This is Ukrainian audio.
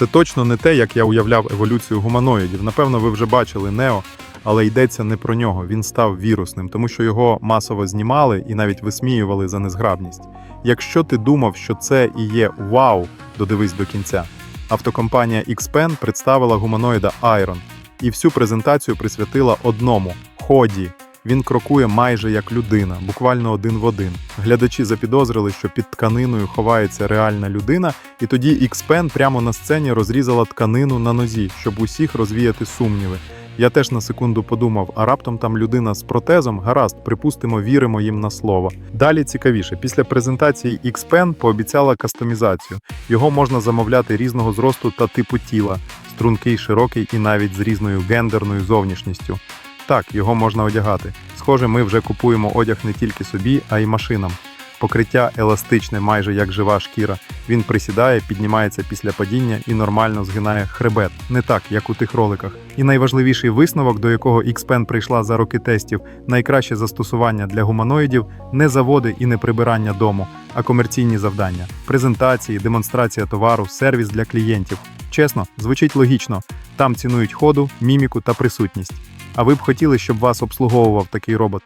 Це точно не те, як я уявляв еволюцію гуманоїдів. Напевно, ви вже бачили Нео, але йдеться не про нього. Він став вірусним, тому що його масово знімали і навіть висміювали за незграбність. Якщо ти думав, що це і є вау, додивись до кінця. Автокомпанія XPEN представила гуманоїда Iron і всю презентацію присвятила одному ході. Він крокує майже як людина, буквально один в один. Глядачі запідозрили, що під тканиною ховається реальна людина, і тоді XPEN прямо на сцені розрізала тканину на нозі, щоб усіх розвіяти сумніви. Я теж на секунду подумав, а раптом там людина з протезом, гаразд, припустимо, віримо їм на слово. Далі цікавіше, після презентації XPEN пообіцяла кастомізацію. Його можна замовляти різного зросту та типу тіла, стрункий, широкий і навіть з різною гендерною зовнішністю. Так, його можна одягати. Схоже, ми вже купуємо одяг не тільки собі, а й машинам. Покриття еластичне, майже як жива шкіра. Він присідає, піднімається після падіння і нормально згинає хребет, не так, як у тих роликах. І найважливіший висновок, до якого XPEN прийшла за роки тестів, найкраще застосування для гуманоїдів не заводи і не прибирання дому, а комерційні завдання, презентації, демонстрація товару, сервіс для клієнтів. Чесно, звучить логічно. Там цінують ходу, міміку та присутність. А ви б хотіли, щоб вас обслуговував такий робот?